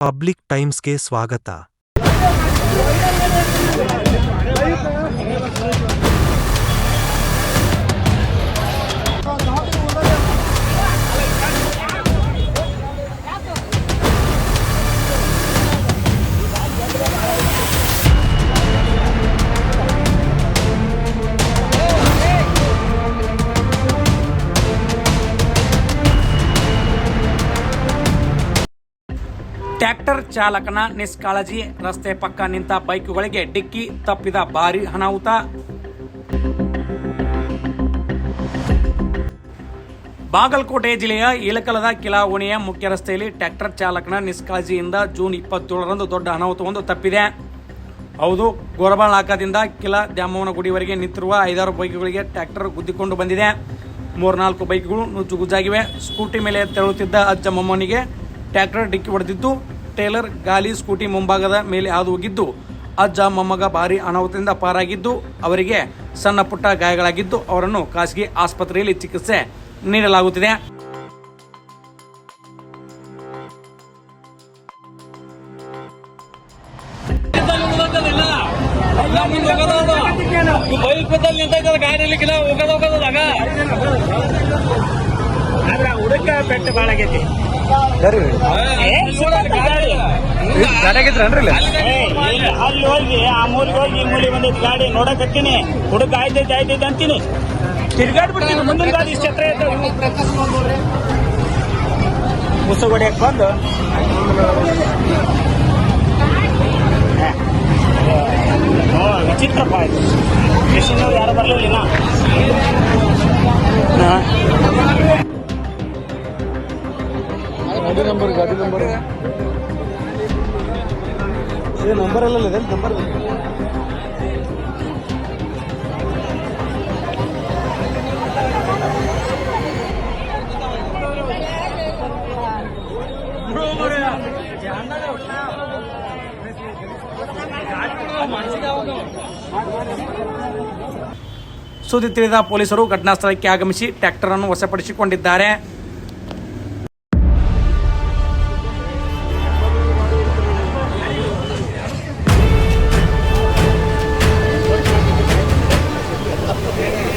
Public ಟೈಮ್ಸ್ಗೆ ಸ್ವಾಗತ tractor ಚಾಲಕನ ನಿಷ್ಕಾಳಜಿ, ರಸ್ತೆ ಪಕ್ಕ ನಿಂತ ಬೈಕುಗಳಿಗೆ ಡಿಕ್ಕಿ ತಪ್ಪಿದ ಭಾರಿ ಅನಾಹುತ. ಬಾಗಲಕೋಟೆ ಜಿಲ್ಲೆಯ ಇಲಕಲದ ಕಿಲಾ ಓಣಿಯ ಮುಖ್ಯ ರಸ್ತೆಯಲ್ಲಿ ಟ್ರ್ಯಾಕ್ಟರ್ ಚಾಲಕನ ನಿಷ್ಕಾಳಜಿಯಿಂದ ಜೂನ್ ಇಪ್ಪತ್ತೇಳರಂದು ದೊಡ್ಡ ಅನಾಹುತವೊಂದು ತಪ್ಪಿದೆ. ಹೌದು ಗೋರಬಾಳಾಕದಿಂದ ಕಿಲಾ ದ್ಯಾಮವ್ವನ ಗುಡಿವರೆಗೆ ನಿಂತಿರುವ ಐದಾರು ಬೈಕುಗಳಿಗೆ ಟ್ರ್ಯಾಕ್ಟರ್ ಗುದ್ದಿಕೊಂಡು ಬಂದಿದೆ. ಮೂರ್ನಾಲ್ಕು ಬೈಕ್ಗಳು ನುಜ್ಜುಗುಜ್ಜಾಗಿವೆ. ಸ್ಕೂಟಿ ಮೇಲೆ ತೆರಳುತ್ತಿದ್ದ ಅಜ್ಜ ಮೊಮ್ಮನಿಗೆ ಟ್ರ್ಯಾಕ್ಟರ್ ಡಿಕ್ಕಿ ಹೊಡೆದಿದ್ದು ಟೇಲರ್ ಗಾಲಿ ಸ್ಕೂಟಿ ಮುಂಭಾಗದ ಮೇಲೆ ಹಾದು ಹೋಗಿದ್ದು, ಅಜ್ಜ ಮೊಮ್ಮಗ ಭಾರಿ ಅನಾಹುತದಿಂದ ಪಾರಾಗಿದ್ದು, ಅವರಿಗೆ ಸಣ್ಣ ಪುಟ್ಟ ಗಾಯಗಳಾಗಿದ್ದು ಅವರನ್ನು ಖಾಸಗಿ ಆಸ್ಪತ್ರೆಯಲ್ಲಿ ಚಿಕಿತ್ಸೆ ನೀಡಲಾಗುತ್ತಿದೆ. ಹುಡುಕ ಪೆಟ್ಟು ಭಾಳ ಆಗೈತಿ ಅಲ್ಲಿ ಹೋಗಿ ಆ ಮೂಲಿಗೆ ಹೋಗಿ ಈ ಮೂಲಿ ಬಂದೈತಿ ಗಾಡಿ ನೋಡಕತ್ತೀನಿ ಹುಡುಗ ಆಯ್ತೈತಿ ಆಯ್ತೈತಿ ಅಂತೀನಿ. ತಿರ್ಗಾಡ್ಬಿಡ್ತೀನಿ ಮುಂದಿನ ಗಾಡಿ ಇಷ್ಟ ಇದ್ದಾವೆ ಮುಸುಗೊಡಿಯಕ್ಕೆ ಬಂದು. ವಿಚಿತ್ರಪ್ಪ ಇದು ಮಿಷಿನವ್ರು ಯಾರು ಬರಲಿಲ್ಲ ಗಾಡಿ ನಂಬರ್ ಗಾಡಿ ನಂಬರ್. ಏ, ನಂಬರ್ ಎಲ್ಲ ಇದೆ, ನಂಬರ್ ಸುದ್ದಿ ತಿಳಿದ ಪೊಲೀಸರು ಘಟನಾ ಸ್ಥಳಕ್ಕೆ ಆಗಮಿಸಿ ಟ್ರ್ಯಾಕ್ಟರ್ ಅನ್ನು ವಶಪಡಿಸಿಕೊಂಡಿದ್ದಾರೆ.